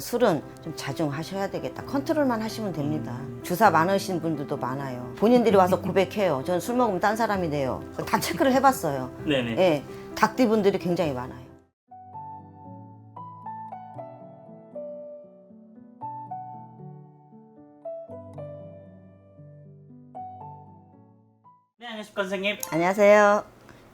술은 좀 자중하셔야 되겠다. 컨트롤만 하시면 됩니다. 주사 많으신 분들도 많아요. 본인들이 와서 고백해요. 저는 술 먹으면 딴 사람이 돼요. 다 체크를 해봤어요. 네네. 예, 닭띠 분들이 굉장히 많아요. 네, 안녕하십니까 선생님. 안녕하세요.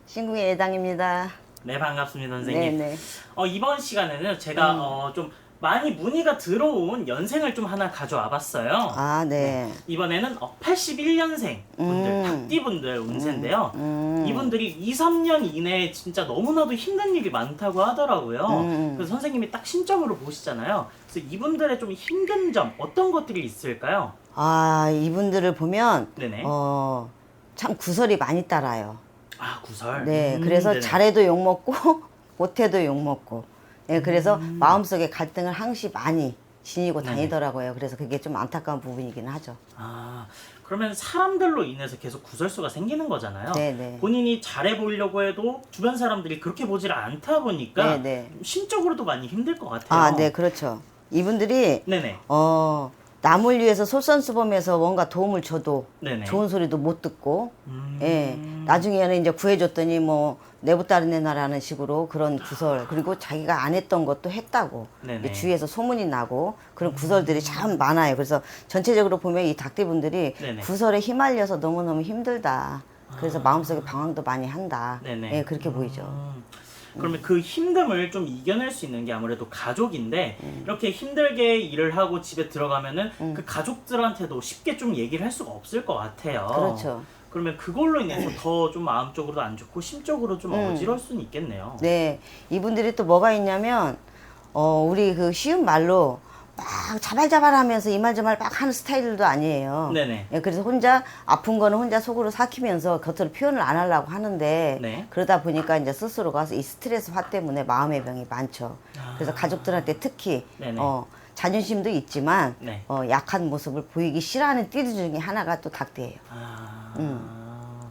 신궁의 예당입니다. 네, 반갑습니다 선생님. 네네. 어, 이번 시간에는 제가 음. 어, 좀 많이 문의가 들어온 연생을 좀 하나 가져와 봤어요. 아, 네. 이번에는 어, 81년생 분들, 음. 닭띠분들 운세인데요. 음. 이분들이 2, 3년 이내에 진짜 너무나도 힘든 일이 많다고 하더라고요. 음. 그래서 선생님이 딱 신점으로 보시잖아요. 그래서 이분들의 좀 힘든 점 어떤 것들이 있을까요? 아, 이분들을 보면, 네네. 어, 참 구설이 많이 따라요. 아 구설. 네, 음, 그래서 네네. 잘해도 욕 먹고, 못해도 욕 먹고. 네, 그래서 음. 마음속에 갈등을 항시 많이 지니고. 다니더라고요. 그래서 그게 좀 안타까운 부분이긴 하죠. 아 그러면 사람들로 인해서 계속 구설수가 생기는 거잖아요. 네네. 본인이 잘해 보려고 해도 주변 사람들이 그렇게 보질 않다 보니까 네네. 심적으로도 많이 힘들 것 같아요. 아, 네, 그렇죠. 이분들이, 네네. 어, 남을 위해서 솔선수범해서 뭔가 도움을 줘도 네네. 좋은 소리도 못 듣고, 음, 예, 나중에는 이제 구해줬더니 뭐, 내부 따른 내놔라는 식으로 그런 구설, 그리고 자기가 안 했던 것도 했다고, 네네. 주위에서 소문이 나고, 그런 구설들이 참 많아요. 그래서 전체적으로 보면 이 닭띠분들이 네네. 구설에 휘말려서 너무너무 힘들다. 그래서 마음속에 방황도 많이 한다. 네네. 예, 그렇게 보이죠. 음, 그러면 그 힘듦을 좀 이겨낼 수 있는 게 아무래도 가족인데 음. 이렇게 힘들게 일을 하고 집에 들어가면은 그 가족들한테도 쉽게 좀 얘기를 할 수가 없을 것 같아요. 그렇죠. 그러면 그걸로 인해서 더 좀 마음적으로도 안 좋고 심적으로 좀 음. 어지러울 수는 있겠네요. 네, 이분들이 또 뭐가 있냐면, 어, 우리 그 쉬운 말로 막 자발자발 하면서 이 말 저 말 막 하는 스타일들도 아니에요. 네네. 예, 그래서 혼자 아픈 거는 혼자 속으로 삭히면서 겉으로 표현을 안 하려고 하는데 네. 그러다 보니까 이제 스스로 가서 이 스트레스 화 때문에 마음의 병이 많죠. 그래서 가족들한테 특히 아. 네네. 어, 자존심도 있지만 네. 어, 약한 모습을 보이기 싫어하는 띠들 중에 하나가 또 닭띠예요. 아, 음.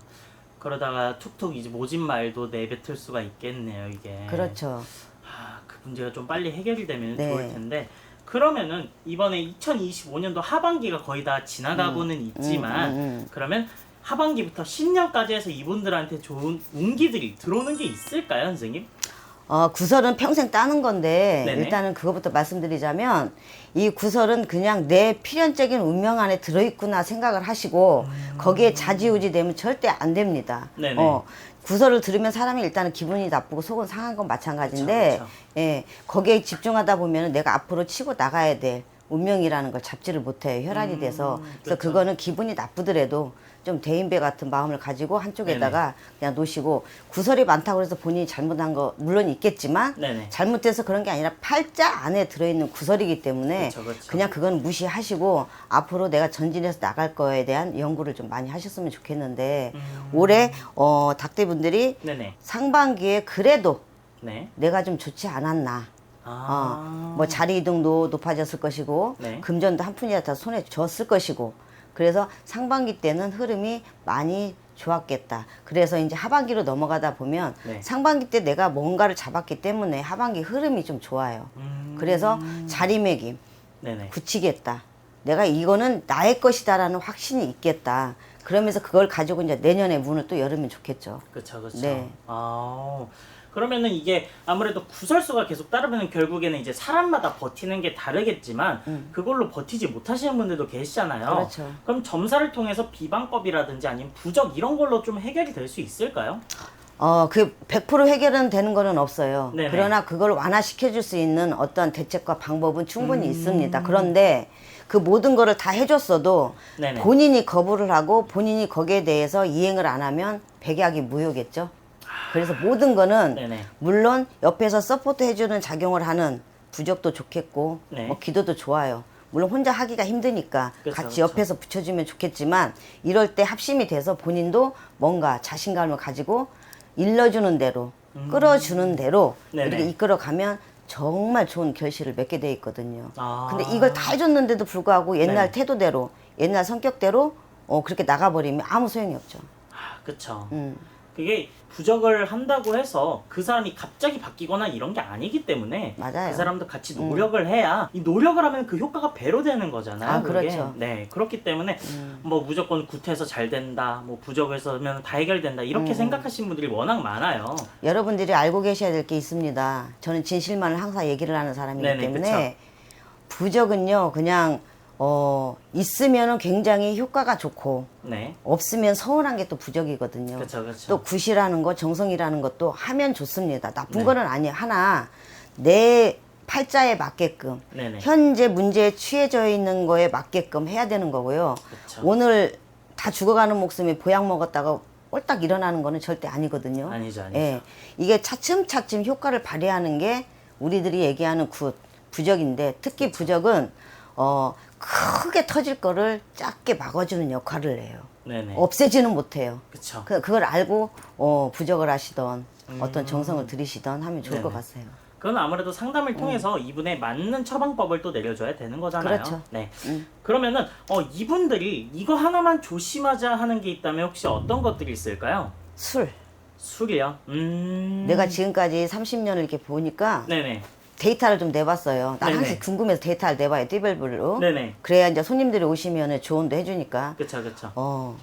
그러다가 툭툭 이제 모진 말도 내뱉을 수가 있겠네요, 이게. 그렇죠. 아, 그 문제가 좀 빨리 해결이 되면 네. 좋을 텐데. 그러면은 이번에 2025년도 하반기가 거의 다 지나가고는 있지만 음, 음. 그러면 하반기부터 신년까지 해서 이분들한테 좋은 운기들이 들어오는 게 있을까요, 선생님? 어, 구설은 평생 따는 건데 네네. 일단은 그것부터 말씀드리자면 이 구설은 그냥 내 필연적인 운명 안에 들어있구나 생각을 하시고 거기에 자지우지 되면 절대 안 됩니다. 음. 네네. 어, 구설을 들으면 사람이 일단은 기분이 나쁘고 속은 상한 건 마찬가지인데 그쵸, 그쵸. 예, 거기에 집중하다 보면 내가 앞으로 치고 나가야 될 운명이라는 걸 잡지를 못해요. 혈안이 음, 돼서. 그래서 그쵸. 그거는 기분이 나쁘더라도 좀 대인배 같은 마음을 가지고 한쪽에다가 그냥 놓으시고 구설이 많다고 해서 본인이 잘못한 거 물론 있겠지만 네네. 잘못돼서 그런 게 아니라 팔자 안에 들어있는 구설이기 때문에 그쵸, 그쵸. 그냥 그건 무시하시고 앞으로 내가 전진해서 나갈 거에 대한 연구를 좀 많이 하셨으면 좋겠는데 음. 올해 어, 닭대분들이 네네. 상반기에 그래도 네. 내가 좀 좋지 않았나 아. 어, 뭐 자리 이동도 높아졌을 것이고 네. 금전도 한 푼이라도 더 손에 쥐었을 것이고 그래서 상반기 때는 흐름이 많이 좋았겠다. 그래서 이제 하반기로 넘어가다 보면 네. 상반기 때 내가 뭔가를 잡았기 때문에 하반기 흐름이 좀 좋아요. 음. 그래서 자리매김 네네. 굳히겠다. 내가 이거는 나의 것이다라는 확신이 있겠다. 그러면서 그걸 가지고 이제 내년에 문을 또 열으면 좋겠죠. 그쵸, 그쵸. 네. 아, 그러면은 이게 아무래도 구설수가 계속 따르면 결국에는 이제 사람마다 버티는 게 다르겠지만 그걸로 버티지 못하시는 분들도 계시잖아요. 음. 그렇죠. 그럼 점사를 통해서 비방법이라든지 아니면 부적 이런 걸로 좀 해결이 될 수 있을까요? 어, 그 100% 해결은 되는 거는 없어요. 네네. 그러나 그걸 완화시켜 줄 수 있는 어떤 대책과 방법은 충분히 음. 있습니다. 그런데 그 모든 거를 다 해줬어도 네네. 본인이 거부를 하고 본인이 거기에 대해서 이행을 안 하면 백약이 무효겠죠. 그래서 모든 거는 네네. 물론 옆에서 서포트 해주는 작용을 하는 부적도 좋겠고 네. 뭐 기도도 좋아요. 물론 혼자 하기가 힘드니까 그쵸, 같이 그쵸. 옆에서 붙여주면 좋겠지만 이럴 때 합심이 돼서 본인도 뭔가 자신감을 가지고 일러주는 대로 끌어주는 대로 음. 네네. 이렇게 이끌어가면 정말 좋은 결실을 맺게 돼 있거든요. 아. 근데 이걸 다 해줬는데도 불구하고 옛날 네. 태도대로 옛날 성격대로 어, 그렇게 나가버리면 아무 소용이 없죠. 아, 그쵸. 음. 그게 부적을 한다고 해서 그 사람이 갑자기 바뀌거나 이런 게 아니기 때문에 맞아요. 음. 그 사람도 같이 노력을 해야 이 노력을 하면 그 효과가 배로 되는 거잖아요. 아, 그게. 그렇죠. 네 그렇기 때문에 음. 뭐 무조건 구태서 잘 된다, 뭐 부적을 쓰면 다 해결된다 음. 이렇게 생각하시는 분들이 워낙 많아요. 여러분들이 알고 계셔야 될 게 있습니다. 저는 진실만을 항상 얘기를 하는 사람이기 네네, 때문에 부적은요 그냥 어 있으면은 굉장히 효과가 좋고 네, 없으면 서운한 게 또 부적이거든요. 그렇죠, 그렇죠. 또 굿이라는 거 정성이라는 것도 하면 좋습니다. 나쁜 네. 거는 아니에요. 하나 내 팔자에 맞게끔 네네. 현재 문제에 취해져 있는 거에 맞게끔 해야 되는 거고요. 그렇죠. 오늘 다 죽어가는 목숨이 보약 먹었다가 꼴딱 일어나는 거는 절대 아니거든요. 아니죠, 아니죠. 예, 이게 차츰차츰 효과를 발휘하는 게 우리들이 얘기하는 굿 부적인데 특히 부적은 어 크게 터질 거를 작게 막아주는 역할을 해요. 네네. 없애지는 못해요. 그렇죠. 그, 그걸 알고 어, 부적을 하시던 어떤 정성을 들이시던 하면 좋을 것 음. 네네. 같아요. 그건 아무래도 상담을 통해서 이분의 맞는 처방법을 또 내려줘야 되는 거잖아요. 음. 그렇죠. 네. 음. 그러면은 어 이분들이 이거 하나만 조심하자 하는 게 있다면 혹시 어떤 것들이 있을까요? 술. 술이요. 음. 내가 지금까지 30년을 이렇게 보니까 네네. 데이터를 좀 내봤어요. 난 네네. 항상 궁금해서 데이터를 내봐요. 띠별별로. 네네. 그래야 이제 손님들이 오시면 조언도 해주니까. 그쵸 그쵸. 어,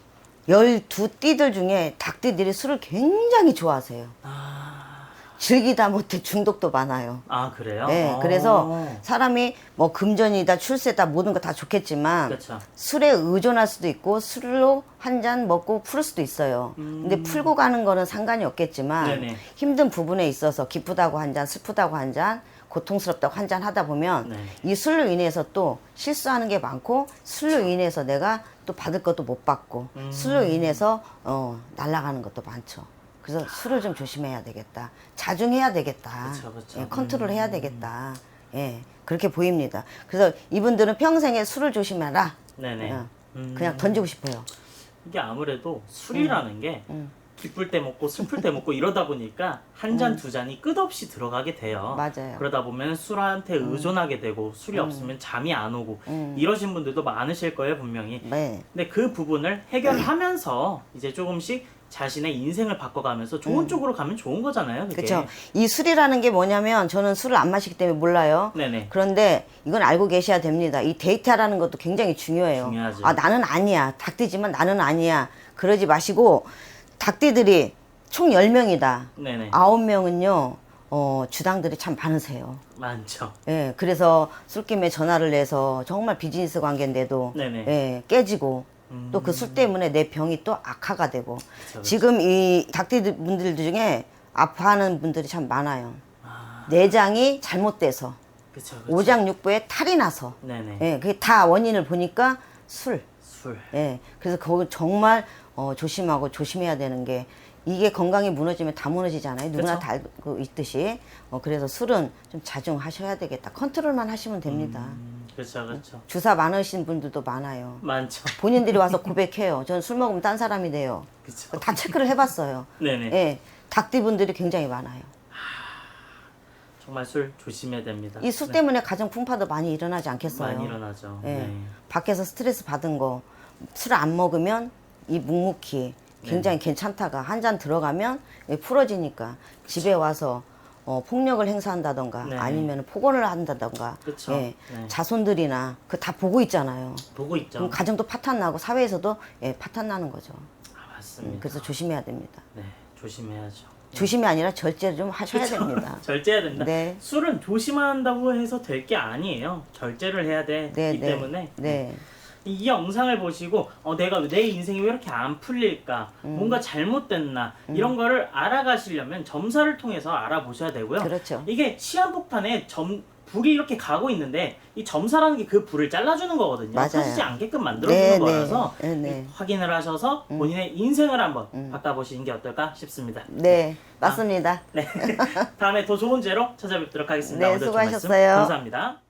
12띠들 중에 닭띠들이 술을 굉장히 좋아하세요. 아, 즐기다 못해 중독도 많아요. 아 그래요? 네, 어. 그래서 사람이 뭐 금전이다, 출세다, 모든 거 다 좋겠지만 그쵸. 술에 의존할 수도 있고 술로 한 잔 먹고 풀 수도 있어요. 근데 풀고 가는 거는 상관이 없겠지만 음. 네네. 힘든 부분에 있어서 기쁘다고 한 잔, 슬프다고 한 잔, 고통스럽다고 한잔 하다 보면 네. 이 술로 인해서 또 실수하는 게 많고 술로 인해서 내가 또 받을 것도 못 받고 음. 술로 인해서 어 날아가는 것도 많죠. 그래서 술을 좀 조심해야 되겠다. 자중해야 되겠다. 그쵸, 그쵸. 예, 컨트롤 해야 되겠다. 예, 그렇게 보입니다. 그래서 이분들은 평생에 술을 조심해라. 네네. 어, 음. 그냥 던지고 싶어요. 이게 아무래도 술이라는 게 음. 기쁠 때 먹고 슬플 때 먹고 이러다 보니까 한 잔 두 잔이 끝없이 들어가게 돼요. 맞아요. 그러다 보면 술한테 의존하게 되고 술이 없으면 잠이 안 오고 음. 이러신 분들도 많으실 거예요 분명히. 네. 근데 그 부분을 해결하면서 이제 조금씩 자신의 인생을 바꿔가면서 좋은 쪽으로 가면 좋은 거잖아요. 그게. 그렇죠. 이 술이라는 게 뭐냐면 저는 술을 안 마시기 때문에 몰라요. 네네. 그런데 이건 알고 계셔야 됩니다. 이 데이터라는 것도 굉장히 중요해요. 중요하죠. 아 나는 아니야. 닭띠지만 나는 아니야. 그러지 마시고 닭띠들이 총 10명이다. 네네. 9명은요. 어, 주당들이 참 많으세요. 많죠. 예, 그래서 술김에 전화를 내서 정말 비즈니스 관계인데도 네네. 예, 깨지고 음. 또그 술 때문에 내 병이 또 악화가 되고 그쵸. 지금 이 닭띠 분들 중에 아파하는 분들이 참 많아요. 아, 내장이 잘못돼서 그쵸. 그쵸. 오장육부에 탈이 나서 네네. 예, 그게 다 원인을 보니까 술. 술. 예, 그래서 그거 정말 어, 조심하고 조심해야 되는 게 이게 건강이 무너지면 다 무너지잖아요. 누구나. 다 알고 있듯이. 어, 그래서 술은 좀 자중하셔야 되겠다. 컨트롤만 하시면 됩니다. 음, 그렇죠, 그렇죠. 주사 많으신 분들도 많아요. 많죠. 본인들이 와서 고백해요. 저는 술 먹으면 딴 사람이 돼요. 그렇죠. 다 체크를 해봤어요. 네네. 예, 닭띠 분들이 굉장히 많아요. 정말 술 조심해야 됩니다. 이 술 때문에 가정 풍파도 많이 일어나지 않겠어요? 많이 일어나죠. 예. 네. 밖에서 스트레스 받은 거, 술 안 먹으면 이 묵묵히 굉장히 네. 괜찮다가 한 잔 들어가면 이게 풀어지니까 집에 와서 어, 폭력을 행사한다던가 네. 아니면 폭언을 한다던가 그쵸. 예, 네. 자손들이나 그 다 보고 있잖아요. 보고 있죠. 그럼 가정도 파탄 나고 사회에서도 예, 파탄 나는 거죠. 아, 맞습니다. 그래서 조심해야 됩니다. 네, 조심해야죠. 조심이 아니라 절제를 좀 하셔야 됩니다. 절제해야 된다. 네. 술은 조심한다고 해서 될 게 아니에요. 절제를 해야 되기 네, 네. 때문에 네. 이 영상을 보시고 어, 내가 내 인생이 왜 이렇게 안 풀릴까 음. 뭔가 잘못됐나 이런 거를 알아가시려면 점사를 통해서 알아보셔야 되고요 그렇죠. 이게 시한폭탄에 점 불이 이렇게 가고 있는데 이 점사라는 게 그 불을 잘라주는 거거든요. 맞아요. 터지지 않게끔 만들어주는 네, 거라서 네, 네. 확인을 하셔서 본인의 인생을 한번 바꿔보시는 게 어떨까 싶습니다. 네, 맞습니다. 네. 다음에 더 좋은 죄로 찾아뵙도록 하겠습니다. 네, 오늘 말씀 수고하셨어요. 감사합니다